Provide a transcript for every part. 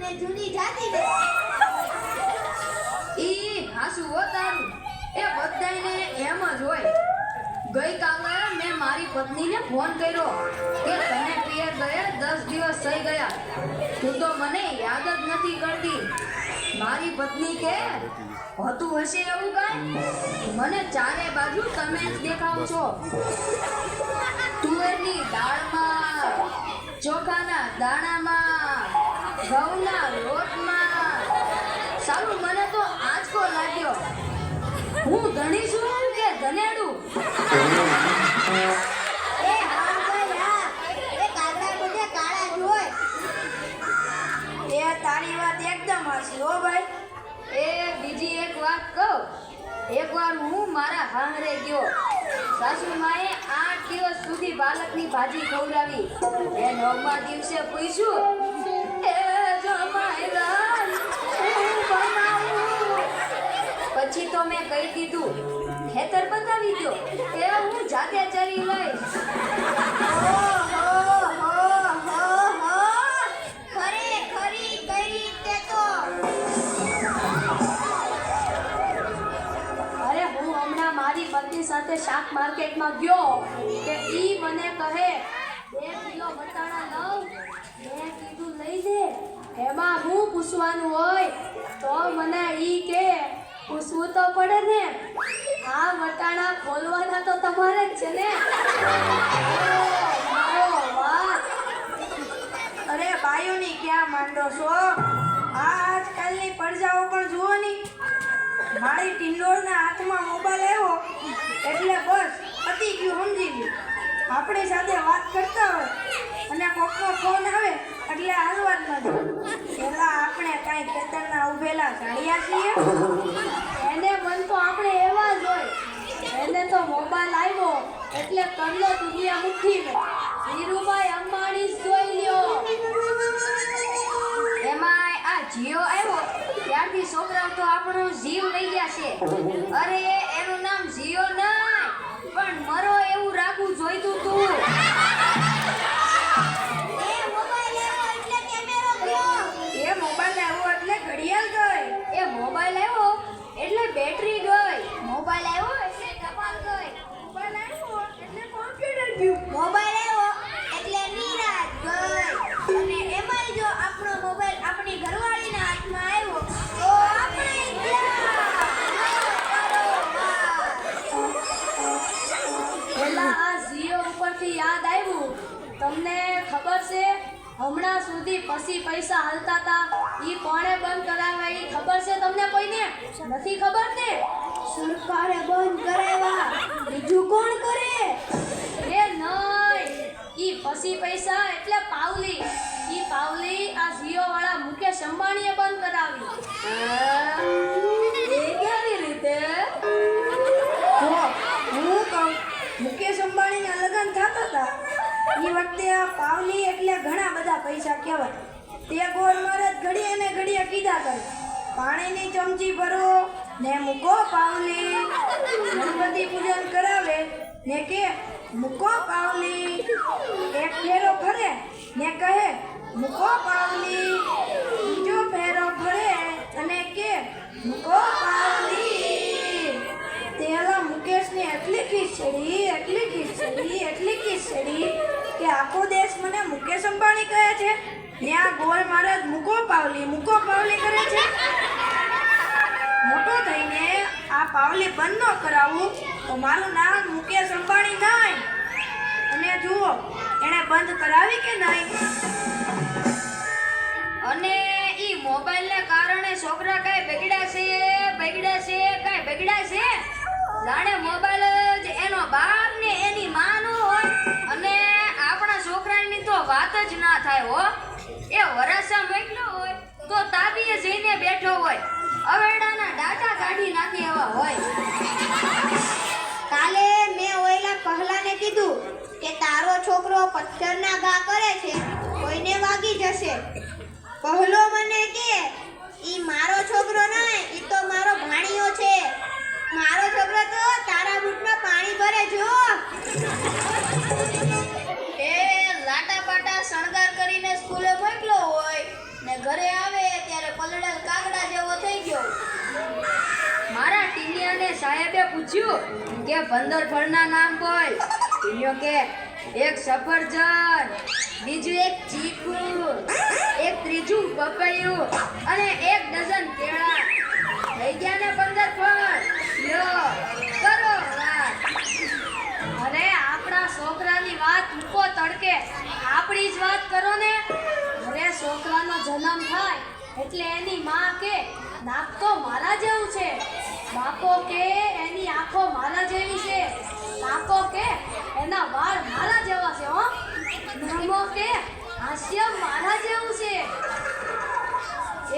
અને જૂની જાતિ ને. ઈ હાસુ હો એ બધાયને એમ જ હોય. ગઈકાલે મેં મારી પત્નીને ફોન કર્યો કે તને પિયર ગયે દસ દિવસ થઈ ગયા. તું તો મને યાદ જ નથી કરતી. મારી પત્ની કે, હતું હશે એવું કાંઈ? મને ચારે બાજુ તમે જ દેખાવ છો. તુવેરની દાળમાં, ચોખાના દાણામાં ઘઉંના લોટમાં. સારું મને તો આંચકો લાગ્યો. હું ધણી છું કે ધનેડું? એ હા ભાઈ હા એ કાગડા બધે કાળા જ હોય. એ તારી વાત એકદમ હાચી હો ભાઈ. એ બીજી એક વાત કહું. એકવાર હું મારા હાંગરે ગયો. સાસુ માએ આઠ દિવસ સુધી પાલકની ભાજી ખવડાવી. એ નવમા દિવસે પૂછ્યું તો મેં કહી દીધું. ખેતર બતાવી દો. એ હું જાતે ચરી લઈશ. અરે હું હમણાં મારી પત્ની સાથે શાક માર્કેટમાં ગયો કે ઈ મને કહે, બે કિલો વટાણા લઉં, મેં કીધું લઈ દે એમાં હું પૂછવાનું હોય તો મને ઈ કે પૂછવું તો પડે ને. આ વટાણા ખોલવાના તો તમારે જ છે ને. અરે બાયોની ક્યાં માંડો છો? આ આજકાલની પડજાઓ પણ જુઓ ની. મારી ટિંડોળના હાથમાં મોબાઈલ આવ્યો. એટલે બસ પતી ગયું, સમજી ગયું આપણી સાથે વાત કરતા હોય અને કોકનો ફોન આવે એટલે હાલવા નથી પેલા આપણે કાંઈ ખેતરના ઉભેલા સાડિયા છીએ. એને મન તો આપણે એવા જ હોય. એને તો મોબાઈલ આવ્યો એટલે કરલો દુનિયા મુઠ્ઠીમાં ધીરુભાઈ અંબાણી જોઈ લ્યો. એમાંય આ જીઓ આવ્યો. ત્યારથી છોકરાઓ તો આપણો જીવ લઈ ગયા છે. અરે, એનું નામ જીઓ મોબાઈલ આવ્યો એટલે નિરાશ ગઈ અને એમાંય જો આપણો મોબાઈલ આપણી ઘરવાળીના હાથમાં આવ્યો તો આપણે પેલા આ જીઓ ઉપરથી યાદ આવ્યું? તમને ખબર છે હમણાં સુધી પછી પૈસા હાલતા હતા. ઈ કોણે બંધ કરાવ્યા? ઈ ખબર છે તમને કોઈને? નથી ખબર ને? સરકારે બંધ કરાવ્યા. બીજું કોણ કરે? એ ઈ ફસી પૈસા એટલે પાવલી. ઈ પાવલી આ જીઓ વાળા મુકેશ અંબાણીએ બંધ કરાવી. એ કેવી રીતે? હું કહું મુકેશ અંબાણીના લગ્ન થતા હતા. એ વખતે આ પાવલી એટલે ઘણા બધા પૈસા કહેવાય તે ગોળ મારે ઘડીએ ને ઘડીએ કીધા કરે. પાણીની ચમચી ભરો ને મૂકો પાવલી. ગણપતિ પૂજન કરાવે ને કે, મૂકો પાવલી. એક ફેરો ફરે, ને કહે, મૂકો પાવલી. બીજો ફેરો ફરે અને કે, મૂકો પાવલી. તેલા મુકેશની એટલી ખીચડી એટલી ખીચડી એટલી ખીચડી કે આખો દેશ મને મુકેશ અંબાણી કહે છે. ને આ ગોળ મહારાજ મૂકો પાવલી મૂકો પાવલી કરે છે. મોટો થઈને આ પાવલી બંધ ન કરાવું. તો મારું નામ મુકેશ અંબાણી નહીં અને જુઓ, એણે બંધ કરાવી કે નહીં અને ઈ મોબાઈલ ને કારણે છોકરા કઈ બગડ્યા છે બગડ્યા છે, કઈ બગડ્યા છે? જાણે મોબાઈલ જ એનો બાપ ને એની માનો હોય. અને આપણા છોકરાની તો વાત જ ના થાય હો. એ વરાસા મોકલ્યો હોય તો તાબીએ જઈને બેઠો હોય. અવેડાના ડાટા કહલો મને કે, ઈ મારો છોકરો ના એ તો મારો ભાણિયો છે. મારો છોકરો તો તારા બૂટમાં પાણી ભરે જો એ લાટા પાટા શણગાર કરીને સ્કૂલે મોકલો હોય, ને ઘરે આવે ત્યારે પલળેલ કાગડા જેવો થઈ ગયો. મારા ટીલિયાને સાહેબે પૂછ્યું, કે પંદર ફળના નામ કોઈ ટીલિયો કે એક સફરજન, બીજું એક ચીકુ, એક ત્રીજું પપૈયું અને એક ડઝન કેળા. થઈ ગયા ને પંદર ફળ? લ્યો, કરો વાત. આપણા છોકરાની વાત મૂકો તડકે. આપણી જ વાત કરો ને. અરે છોકરાનો જન્મ થાય એટલે એની માં કે નાક તો મારા જેવું છે. બાપો કે, એની આંખો મારા જેવી છે. કાકો કે એના વાળ મારા જેવા છે, હો. નામો કે હાસ્ય મારા જેવું છે.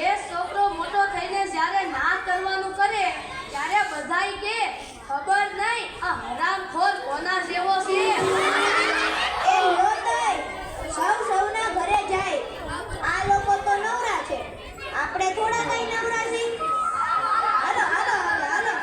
એ છોકરો મોટો થઈને જ્યારે ના કરવાનું કરે, ત્યારે બધાય કે ખબર નહીં, આ હરામખોર કોના જેવો